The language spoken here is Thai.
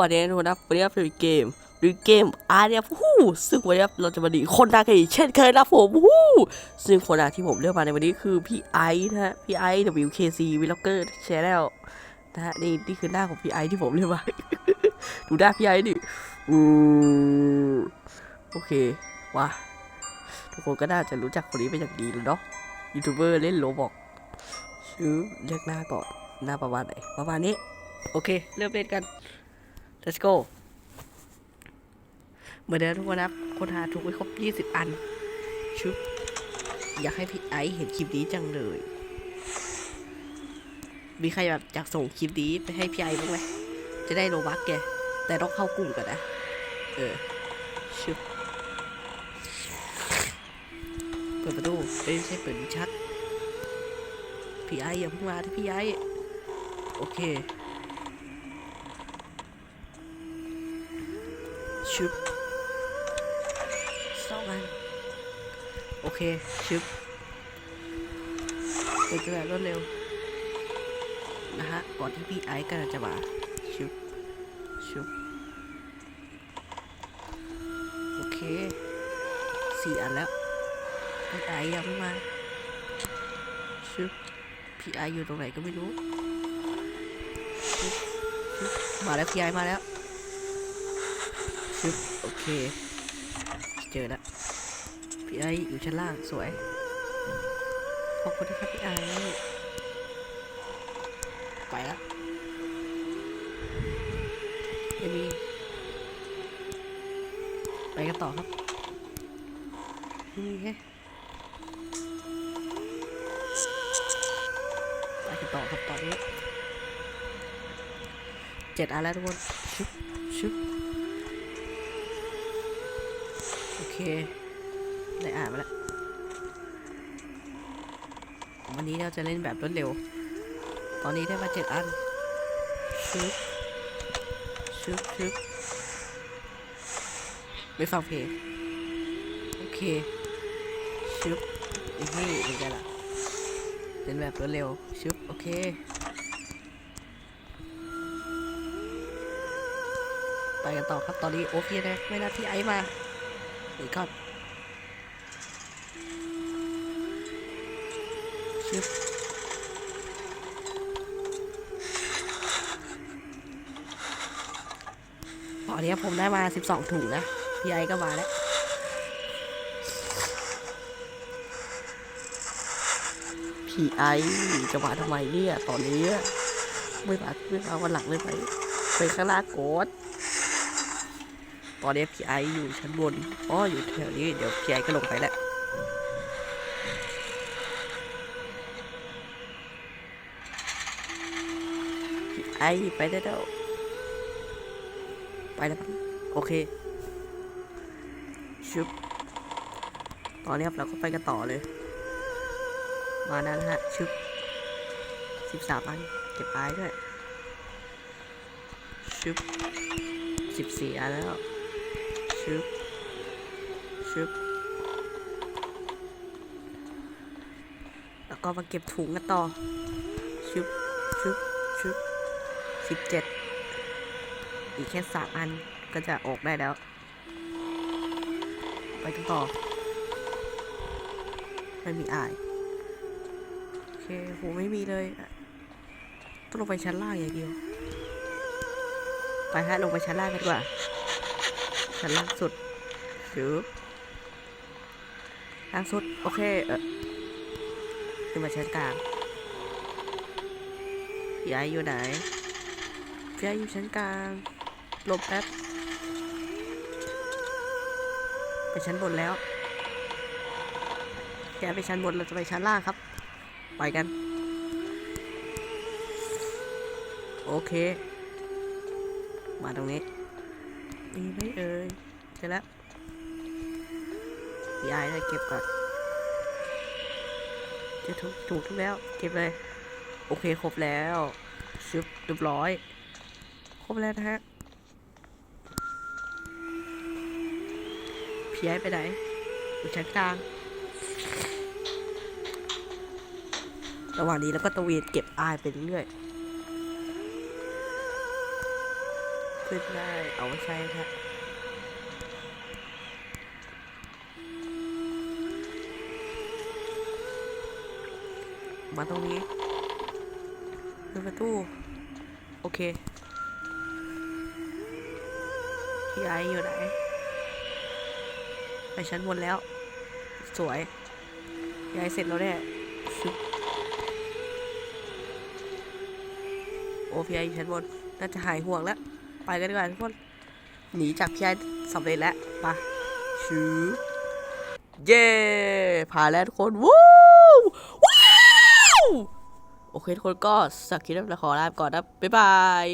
วัสดีทุกคนนะวันนี้เราเป็นเกมหรือเกมอาร์เนี่ยฮู้ซึ่งวันนี้เราจะมาดีคนดังกันอีกเช่นเคยนะผมฮู้ซึ่งคนดังที่ผมเลือกมาในวันนี้คือพี่ไอซ์นะฮะพี่ไอซ์ WKC Vlogger Channel นะฮะนี่นี่คือหน้าของพี่ไอซ์ที่ผมเลือกมาดูหน้าพี่ไอซ์ดิอือโอเคว้าทุกคนก็น่าจะรู้จักคนนี้เป็นอย่างดีแล้วเนาะยูทูบเบอร์เล่นโลบอกชื่อเลือกหน้าก่อนหน้าประมาณไหนประมาณนี้โอเค เริ่มเล่นกัน let's go เหมือนเดิมทุกคนนะครับคนหาถูกไปครบ 20 อัน ชุบ อยากให้พี่ไอเห็นคลิปนี้จังเลย มีใครแบบอยากส่งคลิปนี้ไปให้พี่ไอบ้างไหม จะได้โลบักแก แต่ต้องเข้ากลุ่มก่อนนะ เออ ชุบ เปิดประตูไม่ใช่เปิดชักพี่ไออย่าเพิ่งมาที่พี่ไอโอเค ชึบสองอันโอเคชึบเป็นกระดาษรวดเร็วนะฮะก่อนที่พี่ไอซ์กำลังจะมาชึบชึบโอเคสี่อันแล้วพี่ไอซ์ยังไม่มาชึบพี่ไอซ์อยู่ตรงไหนก็ไม่รู้ มาแล้วพี่ไอซ์มาแล้ว ชึบโอเค เจอแล้วพี่ไออยู่ชั้นล่างสวยขอบคุณที่ครับพี่ไอไปแล้วไม่มีไปกันต่อครับไม่มีแค่ไปกันต่อครับตอนนี้เจ็ดอันแล้วทุกคนชึบชึบ ได้อ่านมาแล้ว วันนี้เราจะเล่นแบบรวดเร็ว ตอนนี้ได้มาเจ็ดอันชึบชึบชึบไม่ฟังเพลงโอเคชึบนี่เป็นไงล่ะเล่นแบบรวดเร็วชึบโอเคไปกันต่อครับตอนนี้โอเคนะไม่น่าที่ไอมา นีก่อนชึบตอนนี้ผมได้มา12ถุงนะพี่ไอก็มาแล้วพี่ไอจะมาทำไมเนี่ยตอนนี้ไม่มาไม่มาวันหลังเลยไปไปข้างล่างโกด ตอนนี้พี่ไออยู่ชั้นบนอ๋ออยู่แถวนี้เดี๋ยวพี่ไอก็ลงไปแหละพี่ไอไปได้แล้วไปแล้วโอเคชุบตอนนี้ครับเราก็ไปกันต่อเลย มาแล้วนะฮะชุบสิบสามอันเก็บไอด้วยชุบสิบสี่อันแล้ว บชึบแล้วก็มาเก็บถุงกันต่อชึบชึบชึบสิบเจ็ดอีกแค่สามอันก็จะออกได้แล้ว ไปกันต่อ ไม่มีอาย โอเคโหไม่มีเลย ต้องลงไปชั้นล่างอย่างเดียว ไปฮะลงไปชั้นล่างกันดีกว่า ชั้นสุดชืบล่างสุด โอเค เออขึ้นมาชั้นกลางพี่ไอยู่ไหนพี่ไอยู่ชั้นกลางหลบแป๊บไปชั้นบนแล้วพี่ไอไปชั้นบนเราจะไปชั้นล่างครับ ไปกัน โอเค มาตรงนี้ มีไหมเอ่ยเจอแล้วยายเลยเก็บก่อนจะถูกถูกทุกแล้ว เก็บเลย โอเคครบแล้วชึบเรียบร้อย ครบแล้วนะฮะพี่ย้ายไปไหนอยู่ชั้นกลาง ระหว่างนี้แล้วก็ตะเวนเก็บอายไปเรื่อย ขึ้นได้ เอาไม่ใช่นะมาตรงนี้เปิดประตู โอเคพี่ไออยู่ไหน ไปชั้นบนแล้ว สวยพี่ไอเสร็จแล้วเนี่ยโอ้พี่ไออยู่ชั้นบน น่าจะหายห่วงแล้ว ไปกันดีกว่าทุกคน หนีจากพี่ไอสำเร็จแล้วไปะชือเย้ผ่านแล้วทุกคนวู้ว้าวโอเคทุกคนก็สักคลิปแล้วขอลาไปก่อนนะบ๊ายบาย